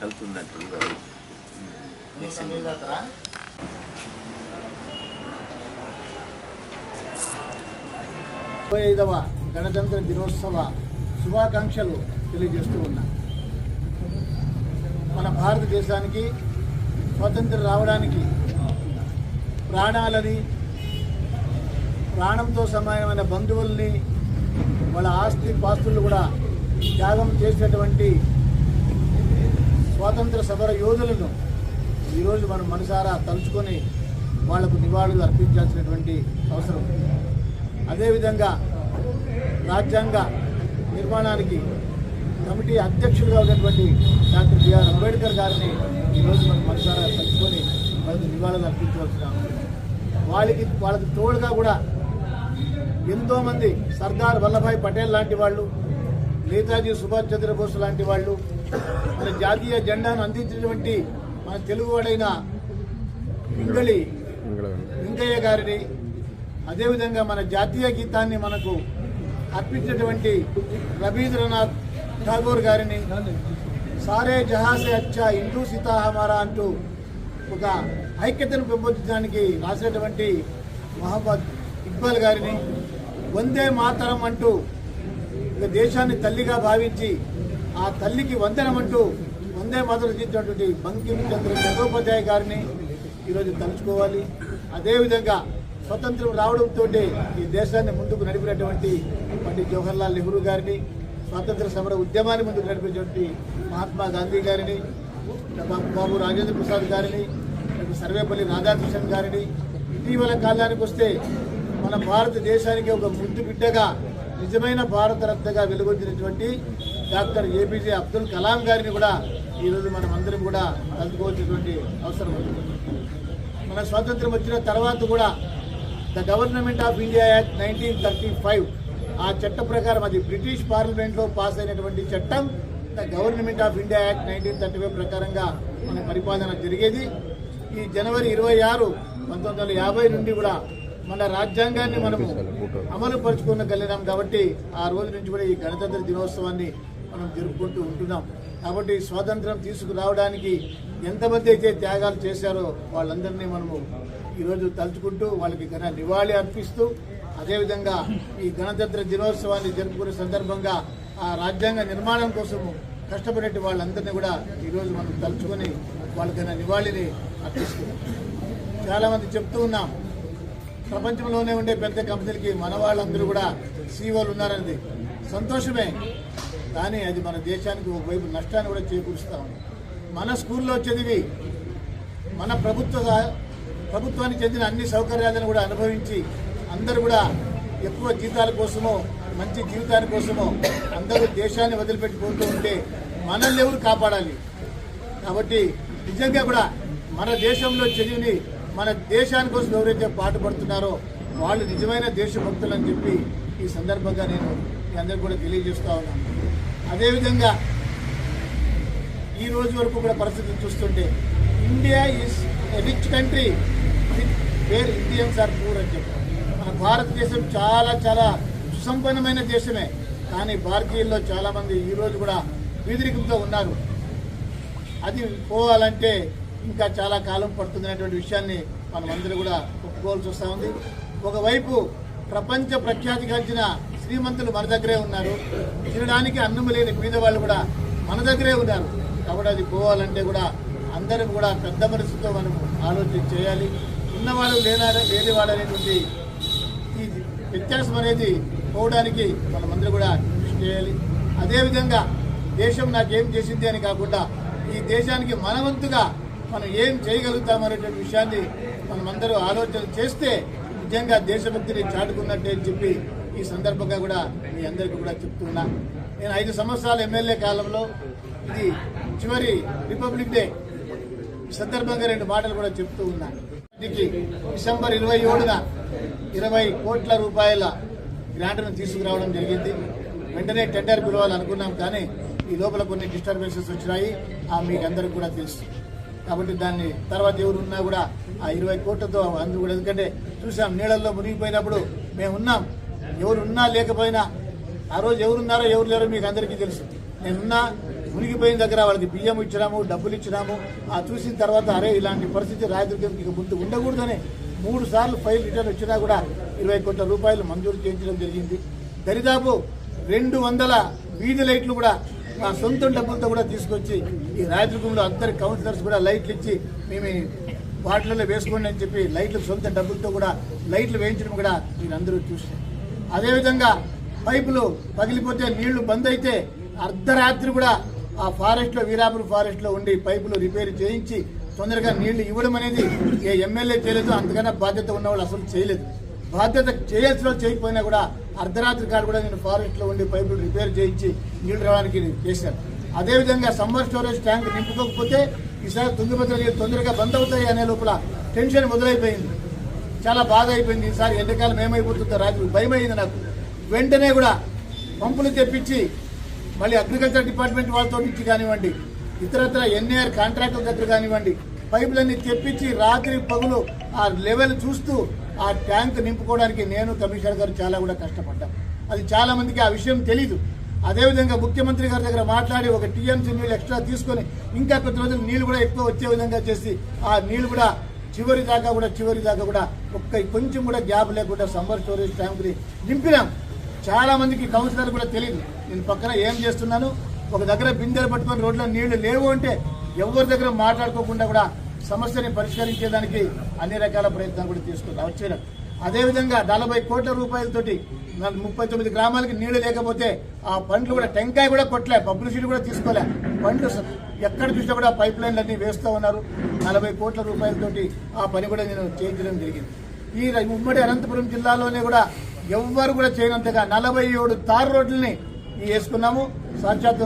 కలుతుందండి ముప్పై ఐదవ గణతంత్ర దినోత్సవ శుభాకాంక్షలు తెలియజేస్తూ ఉన్నా. మన భారతదేశానికి స్వాతంత్రం రావడానికి ప్రాణాలని ప్రాణంతో సమానమైన బంధువుల్ని వాళ్ళ ఆస్తి పాస్తులు కూడా త్యాగం చేసినటువంటి స్వాతంత్ర సమర యోధులను ఈరోజు మనం మనసారా తలుచుకొని వాళ్ళకు నివాళులు అర్పించాల్సినటువంటి అవసరం. అదేవిధంగా రాజ్యాంగ నిర్మాణానికి కమిటీ అధ్యక్షులుగా ఉన్నటువంటి డాక్టర్ బిఆర్ అంబేద్కర్ గారిని ఈరోజు మనం మనసారా తలుచుకొని వాళ్ళకి నివాళులు అర్పించవలసిన వాళ్ళకి వాళ్ళకి తోడుగా కూడా ఎంతోమంది సర్దార్ వల్లభాయ్ పటేల్ లాంటి వాళ్ళు నేతాజీ సుభాష్ చంద్రబోస్ లాంటి వాళ్ళు మన జాతీయ జెండాను అందించినటువంటి మన తెలుగువాడైన పింగళి వెంకయ్య గారిని అదేవిధంగా మన జాతీయ గీతాన్ని మనకు అర్పించినటువంటి రవీంద్రనాథ్ ఠాగూర్ గారిని సారే జహాసే అచ్చా హిందూ సీతా హమారా అంటూ ఒక ఐక్యతను పెంపొందించడానికి రాసినటువంటి మహమ్మద్ ఇక్బాల్ గారిని వందే మాతరం అంటూ ఒక దేశాన్ని తల్లిగా భావించి ఆ తల్లికి వందనమంటూ వందే మాతరం ఇచ్చినటువంటి బంకిం చంద్ర చంద్రోపాధ్యాయ గారిని ఈరోజు తలుచుకోవాలి. అదేవిధంగా స్వతంత్రం రావడంతో ఈ దేశాన్ని ముందుకు నడిపినటువంటి పండిత్ జవహర్లాల్ నెహ్రూ గారిని స్వాతంత్ర సమర ఉద్యమాన్ని ముందుకు నడిపినటువంటి మహాత్మా గాంధీ గారిని బాబు రాజేంద్ర ప్రసాద్ గారిని సర్వేపల్లి రాధాకృష్ణన్ గారిని. ఇటీవల కాలానికి వస్తే మన భారతదేశానికి ఒక ముద్దు బిడ్డగా నిజమైన భారతరత్నగా వెలుగొందినటువంటి doctor A P J Abdul Kalam గారిని కూడా ఈరోజు మనం అందరం కూడా కలుపుకోవాల్సినటువంటి అవసరం ఉంది. మన స్వాతంత్రం వచ్చిన తర్వాత కూడా the government of India act nineteen thirty five ఆ చట్ట ప్రకారం అది బ్రిటిష్ పార్లమెంట్లో పాస్ అయినటువంటి చట్టం the government of India act nineteen thirty five ప్రకారంగా మన పరిపాలన జరిగేది. ఈ జనవరి ఇరవై ఆరు పంతొమ్మిది వందల యాభై నుండి కూడా మన రాజ్యాంగాన్ని మనము అమలు పరుచుకున్న కలిగినాం కాబట్టి ఆ రోజు నుంచి కూడా ఈ గణతంత్ర దినోత్సవాన్ని మనం జరుపుకుంటూ ఉంటున్నాం. కాబట్టి స్వాతంత్రం తీసుకురావడానికి ఎంతమంది అయితే త్యాగాలు చేశారో వాళ్ళందరినీ మనము ఈరోజు తలుచుకుంటూ వాళ్ళకి ఘన నివాళి అర్పిస్తూ అదేవిధంగా ఈ గణతంత్ర దినోత్సవాన్ని జరుపుకునే సందర్భంగా ఆ రాజ్యాంగ నిర్మాణం కోసము కష్టపడేటి వాళ్ళందరినీ కూడా ఈరోజు మనం తలుచుకొని వాళ్ళకైనా నివాళిని అర్పిస్తున్నాం. చాలామంది చెప్తూ ఉన్నాం ప్రపంచంలోనే ఉండే పెద్ద కంపెనీలకి మన వాళ్ళందరూ కూడా సీఓలు ఉన్నారనేది సంతోషమే. కానీ అది మన దేశానికి ఒకవైపు నష్టాన్ని కూడా చేకూరుస్తూ ఉంది. మన స్కూల్లో చదివి మన ప్రభుత్వ ప్రభుత్వానికి చెందిన అన్ని సౌకర్యాలను కూడా అనుభవించి అందరూ కూడా ఎక్కువ జీతాల కోసమో మంచి జీవితాల కోసమో అందరూ దేశాన్ని వదిలిపెట్టుకుంటూ ఉంటే మనల్ని ఎవరు కాపాడాలి? కాబట్టి నిజంగా కూడా మన దేశంలో చదివిని మన దేశాని కోసం ఎవరైతే పాటుపడుతున్నారో వాళ్ళు నిజమైన దేశభక్తులు అని చెప్పి ఈ సందర్భంగా నేను మీ అందరికీ కూడా తెలియజేస్తా ఉన్నాను. అదేవిధంగా ఈ రోజు వరకు కూడా పరిస్థితి చూస్తుంటే India is rich country where Indians are poor అని చెప్పారు. మన భారతదేశం చాలా చాలా సుసంపన్నమైన దేశమే. కానీ భారతీయుల్లో చాలామంది ఈరోజు ఈ రోజు కూడా వీధిరికంతో ఉన్నారు. అది పోవాలంటే ఇంకా చాలా కాలం పడుతుందనేటువంటి విషయాన్ని మనమందరూ కూడా ఒప్పుకోవాల్సి వస్తూ ఉంది. ఒకవైపు ప్రపంచ ప్రఖ్యాతిగాంచిన శ్రీమంతులు మన దగ్గరే ఉన్నారు. తినడానికి అన్నం లేని పేద వాళ్ళు కూడా మన దగ్గరే ఉన్నారు. కాబట్టి అది పోవాలంటే కూడా అందరం కూడా పెద్ద మనసుతో మనం ఆలోచన చేయాలి. ఉన్నవాడు లేనా లేనివాడు అనేటువంటి ఈ వ్యత్యాసం అనేది పోవడానికి మనమందరూ కూడా కృషి చేయాలి. అదేవిధంగా దేశం నాకేం చేసింది అని కాకుండా ఈ దేశానికి మనవంతుగా మనం ఏం చేయగలుగుతాం అనేటువంటి విషయాన్ని మనమందరూ ఆలోచన చేస్తే నిజంగా దేశభక్తిని చాటుకున్నట్టే అని చెప్పి ఈ సందర్భంగా కూడా మీ అందరికీ కూడా చెప్తున్నా. నేను ఐదు సంవత్సరాల ఎమ్మెల్యే కాలంలో ఇది చివరి రిపబ్లిక్ డే ఈ సందర్భంగా రెండు మాటలు కూడా చెప్తూ ఉన్నా. దీనికి డిసెంబర్ ఇరవై ఏడున ఇరవై కోట్ల రూపాయల గ్రాంట్ను తీసుకురావడం జరిగింది. వెంటనే టెండర్ పిలవాలనుకున్నాం కానీ ఈ లోపల కొన్ని డిస్టర్బెన్సెస్ వచ్చినాయి. ఆ మీకు అందరికి కూడా తెలుసు. కాబట్టి దాన్ని తర్వాత ఎవరున్నా కూడా ఆ ఇరవై కోట్లతో అందు కూడా ఎందుకంటే చూసాం నీళ్ళల్లో మునిగిపోయినప్పుడు మేము ఉన్నాం. ఎవరు ఉన్నా లేకపోయినా ఆ రోజు ఎవరున్నారో ఎవరు లేరో మీకు అందరికీ తెలుసు. నేనున్నా మునిగిపోయిన దగ్గర వాళ్ళకి బియ్యం ఇచ్చినాము డబ్బులు ఇచ్చినాము. ఆ చూసిన తర్వాత అరే ఇలాంటి పరిస్థితి రాయదుర్గం ఇక ముందు ఉండకూడదని మూడు సార్లు ఫైల్ రిటర్న్ వచ్చినా కూడా ఇరవై కోట్ల రూపాయలు మంజూరు చేయించడం జరిగింది. దరిదాపు రెండు వందల వీధి లైట్లు కూడా మా సొంత డబ్బులతో కూడా తీసుకొచ్చి ఈ రాయదుర్గంలో అందరి కౌన్సిలర్స్ కూడా లైట్లు ఇచ్చి మేము వాటిలలో వేసుకోండి అని చెప్పి లైట్లు సొంత డబ్బులతో కూడా లైట్లు వేయించడం కూడా మీరందరూ చూసారు అదేవిధంగా పైపులు పగిలిపోతే నీళ్ళు బంద్ అయితే అర్ధరాత్రి కూడా ఆ ఫారెస్ట్లో వీరాపురం ఫారెస్ట్లో ఉండి పైపులు రిపేర్ చేయించి తొందరగా నీళ్ళు ఇవ్వడం అనేది ఏ ఎమ్మెల్యే చేయలేదు. అంతకన్నా బాధ్యత ఉన్నవాళ్ళు అసలు చేయలేదు. బాధ్యత చేయాల్సిన చేయకపోయినా కూడా అర్ధరాత్రి కాడ కూడా నేను ఫారెస్ట్లో ఉండి పైపులు రిపేర్ చేయించి నీళ్ళు రావడానికి చేశాను. అదేవిధంగా సమ్మర్ స్టోరేజ్ ట్యాంక్ నింపుకోకపోతే ఈసారి తుంగిభద్ర నీళ్ళు తొందరగా బంద్ అవుతాయి అనే లోపల టెన్షన్ మొదలైపోయింది. చాలా బాధ అయిపోయింది ఈసారి ఎండాకాలం ఏమైపోతుందో రాత్రి భయం అయింది నాకు. వెంటనే కూడా పంపులు తెప్పించి మళ్ళీ అగ్రికల్చర్ డిపార్ట్మెంట్ వాళ్ళతో నుంచి కానివ్వండి ఇతరత్ర ఎన్ఏఆర్ కాంట్రాక్టర్ దగ్గర కానివ్వండి పైపులన్నీ తెప్పించి రాత్రి పగులు ఆ లెవెల్ చూస్తూ ఆ ట్యాంక్ నింపుకోవడానికి నేను కమిషనర్ గారు చాలా కూడా కష్టపడ్డాం. అది చాలా మందికి ఆ విషయం తెలీదు. అదేవిధంగా ముఖ్యమంత్రి గారి దగ్గర మాట్లాడి ఒక టీఎంసీ నీళ్ళు ఎక్స్ట్రా తీసుకొని ఇంకా కొద్ది రోజులు నీళ్ళు కూడా ఎక్కువ వచ్చే విధంగా చేసి ఆ నీళ్ళు కూడా చివరి దాకా కూడా చివరి దాకా కూడా ఒక్క కొంచెం కూడా గ్యాప్ లేకుండా సమ్మర్ స్టోరేజ్ ట్యాంక్ని నింపినాం. చాలా మందికి కౌన్సిలర్ కూడా తెలియదు నేను పక్కన ఏం చేస్తున్నాను? ఒక దగ్గర బిందెలు పట్టుకొని రోడ్లో నీళ్ళు లేవు అంటే ఎవరి దగ్గర మాట్లాడుకోకుండా కూడా సమస్యని పరిష్కరించేదానికి అన్ని రకాల ప్రయత్నాలు కూడా తీసుకుంటా. వచ్చాను అదేవిధంగా నలభై కోట్ల రూపాయలతోటి ముప్పై తొమ్మిది గ్రామాలకి నీళ్ళు లేకపోతే ఆ పండ్లు కూడా టెంకాయ కూడా కొట్టలే పబ్లిసిటీ కూడా తీసుకోలే. పండ్లు ఎక్కడ చూసినా కూడా పైప్ లైన్లు వేస్తూ ఉన్నారు. నలభై కోట్ల రూపాయలతోటి ఆ పని కూడా నేను చేయించడం జరిగింది. ఈ ఉమ్మడి అనంతపురం జిల్లాలోనే కూడా ఎవ్వరు కూడా చేయనంతగా నలభై ఏడు తారు రోడ్లని వేసుకున్నాము. సాక్షాత్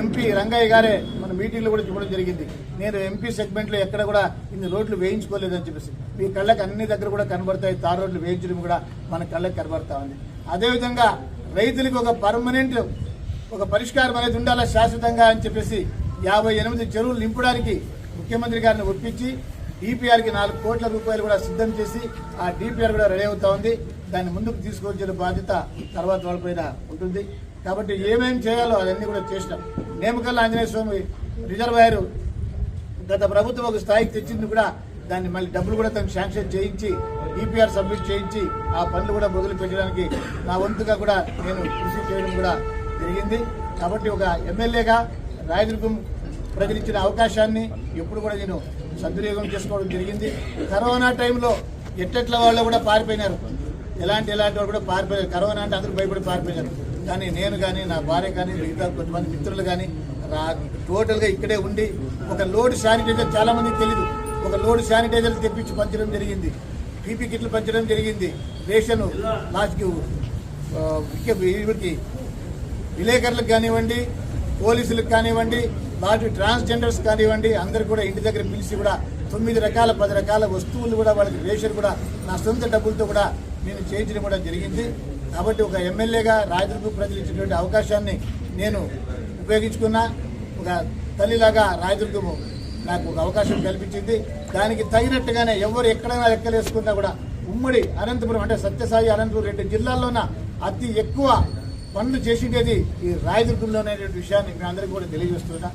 ఎంపీ రంగయ్య గారే మన మీటింగ్లో కూడా చూడడం జరిగింది. నేను ఎంపీ సెగ్మెంట్లో ఎక్కడ కూడా ఇన్ని రోడ్లు వేయించుకోలేదని చెప్పేసి మీ కళ్ళకి అన్ని దగ్గర కూడా కనబడతాయి. తారు రోడ్లు వేయించడం కూడా మన కళ్ళకి కనబడతా ఉంది. అదేవిధంగా రైతులకు ఒక పర్మనెంట్ ఒక పరిష్కారం అనేది ఉండాలా శాశ్వతంగా అని చెప్పేసి యాభై ఎనిమిది చెరువులు నింపడానికి ముఖ్యమంత్రి గారిని ఒప్పించి డిపిఆర్కి నాలుగు కోట్ల రూపాయలు కూడా సిద్ధం చేసి ఆ డిపిఆర్ కూడా రెడీ అవుతా ఉంది. దాన్ని ముందుకు తీసుకొచ్చిన బాధ్యత తర్వాత వాళ్ళపైన ఉంటుంది. కాబట్టి ఏమేమి చేయాలో అవన్నీ కూడా చేసినాం. నేమకల్ ఆంజనేయ స్వామి రిజర్వాయర్ గత ప్రభుత్వం ఒక స్థాయికి తెచ్చింది కూడా దాన్ని మళ్ళీ డబ్బులు కూడా తను శాంక్షన్ చేయించి డిపిఆర్ సబ్మిట్ చేయించి ఆ పనులు కూడా మొదలు పెట్టడానికి నా వంతుగా కూడా నేను కృషి చేయడం కూడా జరిగింది. కాబట్టి ఒక ఎమ్మెల్యేగా రాయదుర్గం ప్రజలు అవకాశాన్ని ఎప్పుడు కూడా నేను సద్వినియోగం చేసుకోవడం జరిగింది. కరోనా టైంలో ఎట్టెట్ల వాళ్ళు కూడా పారిపోయినారు. ఎలాంటి ఎలాంటి వాళ్ళు కూడా పారిపోయారు కరోనా అంటే అందరూ భయపడి పారిపోయారు కానీ నేను కానీ నా భార్య కానీ మిగతా కొంతమంది మిత్రులు కానీ రా టోటల్గా ఇక్కడే ఉండి ఒక లోడ్ శానిటైజర్ చాలామందికి తెలియదు ఒక లోడ్ శానిటైజర్ తెప్పించి పంచడం జరిగింది. పీపీ కిట్లు పంచడం జరిగింది. రేషన్ లాస్ట్కి ఆ, విలేకరులకు కానివ్వండి పోలీసులకు కానివ్వండి వాటి ట్రాన్స్జెండర్స్ కానివ్వండి అందరు కూడా ఇంటి దగ్గర పిలిచి కూడా తొమ్మిది రకాల పది రకాల వస్తువులు కూడా వాళ్ళకి రేషన్ కూడా నా సొంత డబ్బులతో కూడా నేను చేయించడం కూడా జరిగింది. కాబట్టి ఒక ఎమ్మెల్యేగా రాయదుర్గ ప్రజలు ఇచ్చినటువంటి అవకాశాన్ని నేను ఉపయోగించుకున్నా. ఒక తల్లిలాగా రాయదుర్గము నాకు ఒక అవకాశం కల్పించింది. దానికి తగినట్టుగానే ఎవరు ఎక్కడైనా లెక్కలేసుకున్నా కూడా ఉమ్మడి అనంతపురం అంటే సత్యసాయి అనంతపురం రెండు జిల్లాల్లోన అతి ఎక్కువ పనులు చేసిండేది ఈ రాయదుర్గంలోనే విషయాన్ని మీ అందరికీ కూడా తెలియజేస్తున్నా.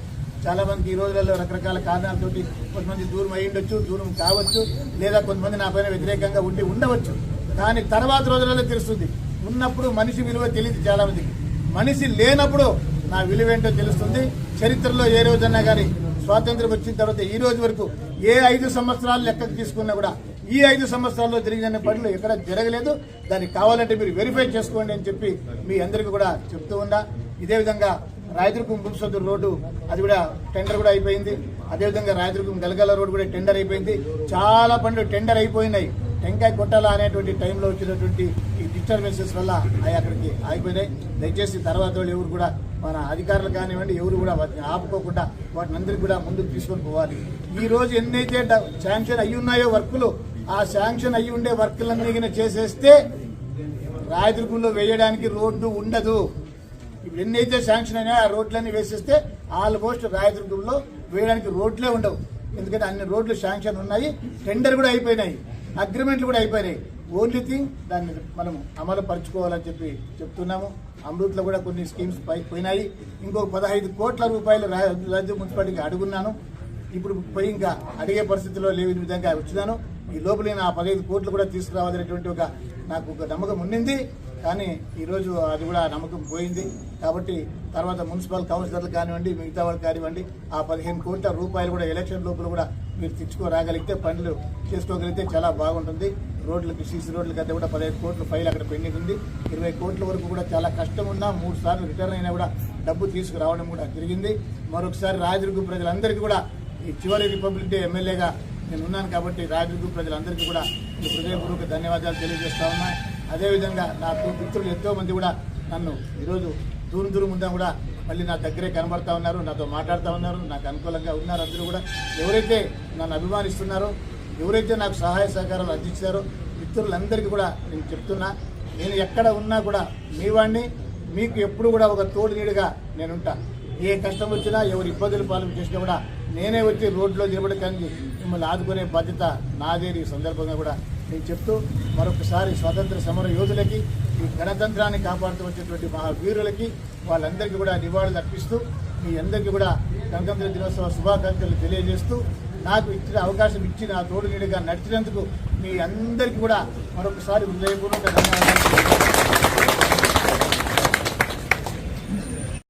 చాలామందికి ఈ రోజులలో రకరకాల కారణాలతోటి కొంతమంది దూరం అయి ఉండొచ్చు దూరం కావచ్చు లేదా కొంతమంది నా పైన వ్యతిరేకంగా ఉండి ఉండవచ్చు. కానీ తర్వాత రోజులలో తెలుస్తుంది ఉన్నప్పుడు మనిషి విలువ తెలియదు చాలా మందికి మనిషి లేనప్పుడు నా విలువ ఏంటో తెలుస్తుంది. చరిత్రలో ఏ రోజన్నా కానీ స్వాతంత్రం వచ్చిన తర్వాత ఈ రోజు వరకు ఏ ఐదు సంవత్సరాలు లెక్కకు తీసుకున్నా కూడా ఈ ఐదు సంవత్సరాల్లో జరిగిన పనులు ఎక్కడ జరగలేదు. దానికి కావాలంటే మీరు వెరిఫై చేసుకోండి అని చెప్పి మీ అందరికీ కూడా చెప్తూ ఉన్నా. ఇదే విధంగా రాయదుర్గం బుక్సొద్దు రోడ్డు అది కూడా టెండర్ కూడా అయిపోయింది. అదేవిధంగా రాయదుర్గం గలగల రోడ్డు కూడా టెండర్ అయిపోయింది. చాలా పనులు టెండర్ అయిపోయినాయి. టెంకాయ కొట్టాలా అనేటువంటి టైంలో వచ్చినటువంటి ఈ డిస్టర్బెన్సెస్ వల్ల అవి అక్కడికి ఆగిపోయినాయి. దయచేసి తర్వాత వాళ్ళు ఎవరు కూడా మన అధికారులు కానివ్వండి ఎవరు కూడా వాటిని ఆపుకోకుండా వాటిని అందరికీ కూడా ముందుకు తీసుకొని పోవాలి. ఈ రోజు ఎన్నైతే శాంక్షన్ అయి ఉన్నాయో వర్కులు ఆ శాంక్షన్ అయి ఉండే వర్కులన్నీ చేసేస్తే రాయదుర్గంలో వేయడానికి రోడ్డు ఉండదు. ఇప్పుడు ఎన్నైతే శాంక్షన్ అయినా ఆ రోడ్లన్నీ వేసేస్తే ఆల్మోస్ట్ రాయదుర్గంలో వేయడానికి రోడ్లే ఉండవు. ఎందుకంటే అన్ని రోడ్లు శాంక్షన్ ఉన్నాయి టెండర్ కూడా అయిపోయినాయి అగ్రిమెంట్లు కూడా అయిపోయినాయి. ఓన్లీ థింగ్ దాన్ని మనం అమలు పరుచుకోవాలని చెప్పి చెప్తున్నాము. అమృత్లో కూడా కొన్ని స్కీమ్స్ పైకి పోయినాయి. ఇంకొక పదహైదు కోట్ల రూపాయలు రాజ్య మున్సిపాలిటీకి అడుగున్నాను. ఇప్పుడు పోయి ఇంకా అడిగే పరిస్థితిలో లేని విధంగా వచ్చినాను. ఈ లోపల నేను ఆ పదహైదు కోట్లు కూడా తీసుకురావాలనేటువంటి ఒక నాకు ఒక నమ్మకం ఉండింది కానీ ఈరోజు అది కూడా నమ్మకం పోయింది. కాబట్టి తర్వాత మున్సిపల్ కౌన్సిలర్లు కానివ్వండి మిగతా వాళ్ళు కానివ్వండి ఆ పదిహేను కోట్ల రూపాయలు కూడా ఎలక్షన్ లోపల కూడా మీరు తెచ్చుకోరాగలిగితే పనులు చేసుకోగలిగితే చాలా బాగుంటుంది. రోడ్లకి సీసీ రోడ్లకి అయితే కూడా పదిహేను కోట్ల ఫైల్ అక్కడ పెండింగ్ ఉంది. ఇరవై కోట్ల వరకు కూడా చాలా కష్టం ఉన్నా మూడు సార్లు రిటర్న్ అయినా కూడా డబ్బు తీసుకురావడం కూడా జరిగింది. మరొకసారి రాజదుర్గ ప్రజలందరికీ కూడా ఈ చివరి రిపబ్లిక్ డే ఎమ్మెల్యేగా నేను ఉన్నాను కాబట్టి రాజదుర్గ ప్రజలందరికీ కూడా హృదయపూర్వక ధన్యవాదాలు తెలియజేస్తా ఉన్నా. అదేవిధంగా నాకు మిత్రులు ఎంతో మంది కూడా నన్ను ఈరోజు దూరం దూరం ఉందా కూడా మళ్ళీ నా దగ్గరే కనబడతా ఉన్నారు నాతో మాట్లాడుతూ ఉన్నారు నాకు అనుకూలంగా ఉన్నారు అందరూ కూడా. ఎవరైతే నన్ను అభిమానిస్తున్నారో ఎవరైతే నాకు సహాయ సహకారాలు అందించారో మిత్రులందరికీ కూడా నేను చెప్తున్నా నేను ఎక్కడ ఉన్నా కూడా మీ వాడిని మీకు ఎప్పుడు కూడా ఒక తోడు నీడుగా నేనుంటా ఏ కష్టం వచ్చినా ఎవరు ఇబ్బందులు పాలు చేసినా కూడా నేనే వచ్చి రోడ్లో నిలబడకానికి మిమ్మల్ని ఆదుకునే బాధ్యత నాదేరి ఈ సందర్భంగా కూడా నేను చెప్తూ మరొకసారి స్వాతంత్ర సమర యోధులకి ఈ గణతంత్రాన్ని కాపాడుతూ వచ్చినటువంటి మహావీరులకి వాళ్ళందరికీ కూడా నివాళులు అర్పిస్తూ మీ అందరికీ కూడా గణతంత్ర దినోత్సవ శుభాకాంక్షలు తెలియజేస్తూ నాకు ఇచ్చిన అవకాశం ఇచ్చి నా తోడు నీడుగా నడిచినందుకు మీ అందరికీ కూడా మరొకసారి హృదయపూర్వక ధన్యవాదాలు.